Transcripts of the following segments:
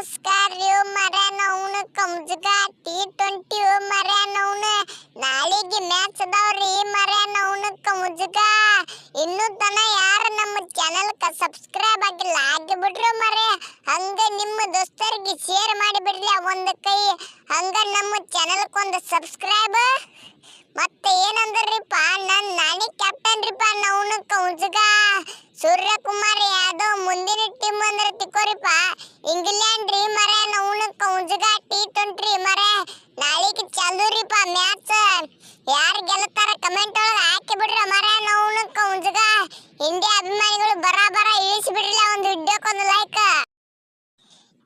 ನಮಸ್ಕಾರ ರೀ ಮರ ನೌನ ಕಂಜಗ ಟಿ ಟ್ವೆಂಟಿ ಮರ್ಯಾನವ್ನು ನಾಳೆಗೆ ಮ್ಯಾಚ್ ಅದಾವ್ರಿ ಮರ ನೌನ ಕಂಜಗ ಇನ್ನೂ ತನ ಯಾರು ನಮ್ಮ ಚಾನೆಲ್ ಕ ಸಬ್ಸ್ಕ್ರೈಬ್ ಆಗಿಲ್ಲ ಆಗಿ ಬಿಡ್ರಿ ಮರೆ ಹಂಗೆ ನಿಮ್ಮ ದೋಸ್ತರಿಗೆ ಶೇರ್ ಮಾಡಿ ಬಿಡ್ಲಿ ಒಂದ್ ಕೈ. ಹಂಗೆ ನಮ್ಮ ಚಾನೆಲ್ ಒಂದು ಸಬ್ಸ್ಕ್ರೈಬ್ ಮತ್ತೆ ಏನಂದ್ರಿಪ್ಪ ನನ್ನ ನಾನೇ ಕ್ಯಾಪ್ಟನ್ ರೀಪ ನೌನ ಕೌಜಗ ಸೂರ್ಯಕುಮಾರ್ ಯಾದವ್ ಮುಂದಿನ ಟೀಮ್ ಅಂದ್ರೆ ತಿಕ್ಕೋರಿಪ್ಪ ಇಂಗ್ಲೆಂಡ್ ರೀ ಮರೆ ನೌನ ಕೌಜಗ ಟಿ ಟ್ವೆಂಟಿ ಮರೆ ನಾಳೆಗೆ ಚಾಲು ರೀಪ ಮ್ಯಾಚ್ ಯಾರು ಗೆಲ್ಲತಾರ ಕಮೆಂಟ್ ಒಳಗೆ ಹಾಕಿ ಬಿಡ್ರಿ ಮರೆ ಕೌಂಜಗ ಇಂಡಿಯಾ ಅಭಿಮಾನಿಗಳು ಬರಾಬರ ಇಳಿಸಿ ಬಿಡ್ರಿ ಒಂದು ವಿಡಿಯೋಕ್ಕೊಂದು ಲೈಕ್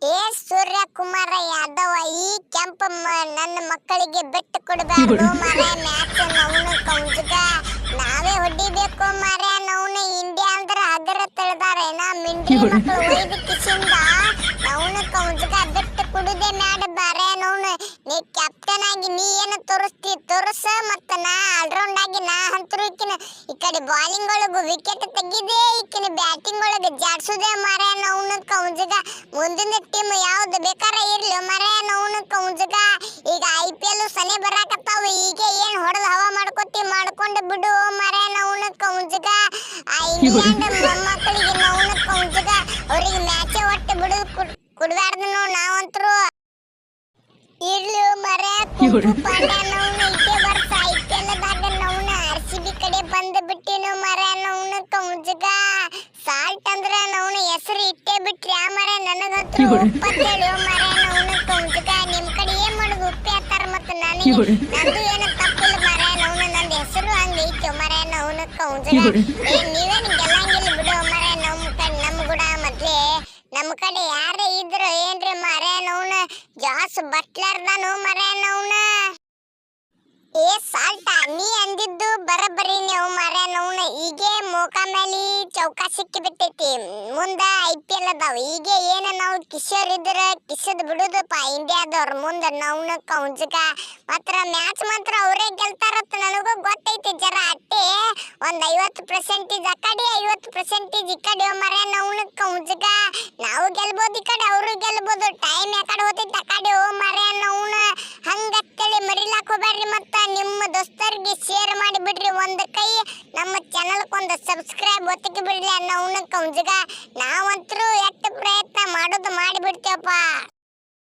ಏ ಸೂರ್ಯಕುಮಾರ ಯಾದವ ಈ ಕೆಂಪ ನನ್ನ ಮಕ್ಕಳಿಗೆ ಬೆಟ್ಟು ಕೊಡಬಾರ್ದು ಮಾರ ಮ್ಯಾಚ್ ನೌನು ಕೌಂಜಗ ನಾವೇ ಹೊಡಿಬೇಕು ಮರ ನೌನು ಇಂಡಿಯಾ ಅಂದ್ರ ಅದರ ತಿಳಿದಾರ ನಾ ಮಿಂಡಿ ಮಕ್ಕಳು ಒಯ್ದು ಕಿಸಿಂದ ನೌನು ಕೌಂಜಗ ಬೆಟ್ಟು ಕುಡುದೆ ಮ್ಯಾಡ ಬಾರೆ ನೌನು ನೀ ಕ್ಯಾಪ್ಟನ್ ಆಗಿ ನೀ ಏನು ತೋರಿಸ್ತಿ ತೋರಿಸ ಮತ್ತ ನಾ ಆಲ್ರೌಂಡ್ ಹಂತರು ಈಕಿನ. ಈ ಕಡೆ ಬಾಲಿಂಗ್ ಒಳಗು ವಿಕೆಟ್ ತೆಗಿದೆ ಈಕಿನ ಬ್ಯಾಟಿಂಗ್ ಒಳಗೆ ಜಾಡ್ಸುದೆ ಮರ ನೌನ ಕೌಜಗ. ಮುಂದಿನ ಟೀಮ್ ಯಾವ್ದು ಬೇಕಾರ ಇರ್ಲಿ ಮರ ನೌನ ಕೌಜಗ. ಈಗ ಐ ಪಿ ಎಲ್ ಸನಿ ಬರಾಕತ್ತಾವ ಈಗ ಏನ್ ಹೊಡೆದ ಹವಾ ಮಾಡ್ಕೊತಿ ಮಾಡ್ಕೊಂಡು ಬಿಡು ಮರ ನೌನ ಕೌಜಗ. ಇಂಗ್ಲೆಂಡ್ ಮೊಮ್ಮಕ್ಕಳಿಗೆ ನೌನ ಕೌಜಗ. ಅವ್ರಿಗೆ ಮ್ಯಾಚೆ ಒಟ್ಟು ಬಿಡು ಕುಡ್ಬಾರ್ದು ನಾವು ನಾವಂತರು. ಇರ್ಲಿ ಮರ ಬಿಟ್ಟಿನು ಮರೆ ನೌನ ಕೌಜಗ ಸಾಲ್ಟ್ ಅಂದ್ರ ನೌನ ಹೆಸರು ಇಟ್ಟೇ ಬಿಟ್ರಿ ಆ ಮರೆ ನನಗಂತೂ ಉಪ್ಪತ್ತೇಳು ಮರೆ ನೌನ ಕೌಜಗ ನಿಮ್ ಕಡೆ ಏನ್ ಮಾಡುದು ಉಪ್ಪಿ ಹತ್ತಾರ ಮತ್ತ ನನಗೆ ನಂದು ಏನು ತಪ್ಪಿಲ್ಲ ಮರೆ ನೌನ ನಂದು ಹೆಸರು ಹಂಗ ಐತಿ ಮರೆ ನೌನ ಕೌಜಗ ಏ ನೀವೇನ್ ಗೆಲ್ಲಂಗಿಲ್ಲ ಬಿಡು ಮರೆ ನಮ್ ಕಡೆ ನಮ್ ಗುಡ ಮೊದ್ಲೇ. ನಮ್ಮ ಕಡೆ ಯಾರೇ ಇದ್ರು ಏನ್ರಿ ಮರೆ ನೌನ ಜಾಸ್ ಬಟ್ಲರ್ದನು ಮರೆ ನೌನ ಮೋಕಾಮೇಲಿ ಚೌಕ ಸಿಕ್ಕಿ ಬಿಟ್ಟೈತಿ. ಮುಂದ ಐ ಪಿ ಎಲ್ ಅದಾವ. ಈಗ ಏನ ನಾವು ಕಿಶೋರ್ ಇದ್ರ ಕಿಶದ್ ಬಿಡುದಪ್ಪ. ಇಂಡಿಯಾದವ್ರ ಮುಂದ ನೌನ ಕೌಂಜಕ ಮಾತ್ರ ಮ್ಯಾಚ್ ಮಾತ್ರ ಅವರೇ ಗೆಲ್ತಾರತ್ತ ನನಗೂ ಗೊತ್ತೈತಿ ಜರ. ಅಟ್ಟೆ ಒಂದ್ ಐವತ್ತು ಪರ್ಸೆಂಟೇಜ್ ಆ ಕಡೆ, ಐವತ್ತು ಪರ್ಸೆಂಟೇಜ್ ಈ ಕಡೆ ಮರ ನೌನ ಕೌಂಜಕ ನಾವು ಗೆಲ್ಬೋದು ಈ ಕಡೆ, ಅವರು ಗೆಲ್ಬೋದು. ಟೈಮ್ ಯಾಕಡೆ ಹೋತೈತಿ ಆ ಕಡೆ, ಓ ಮರೆ ನೌನ ಹಂಗತ್ತೇಳಿ ಮರಿಲಾಕ್ ಹೋಗ್ಬೇಡ್ರಿ ಮತ್ತ. ದೋಸ್ತರಿಗೆ ಶೇರ್ ಮಾಡಿ ಬಿಡ್ರಿ. ಒಂದು ಕೈ ನಮ್ಮ ಚಾನಲ್ಗೆ ಒಂದು ಸಬ್ಸ್ಕ್ರೈಬ್ ಒತ್ತಿಗೆ ಬಿಡ್ರಿ ಅನ್ನೋ ಕೌಂಜಗ ನಾವಂತರೂ ಎಷ್ಟು ಪ್ರಯತ್ನ ಮಾಡೋದು ಮಾಡಿ ಬಿಡ್ತೇವಪ್ಪ.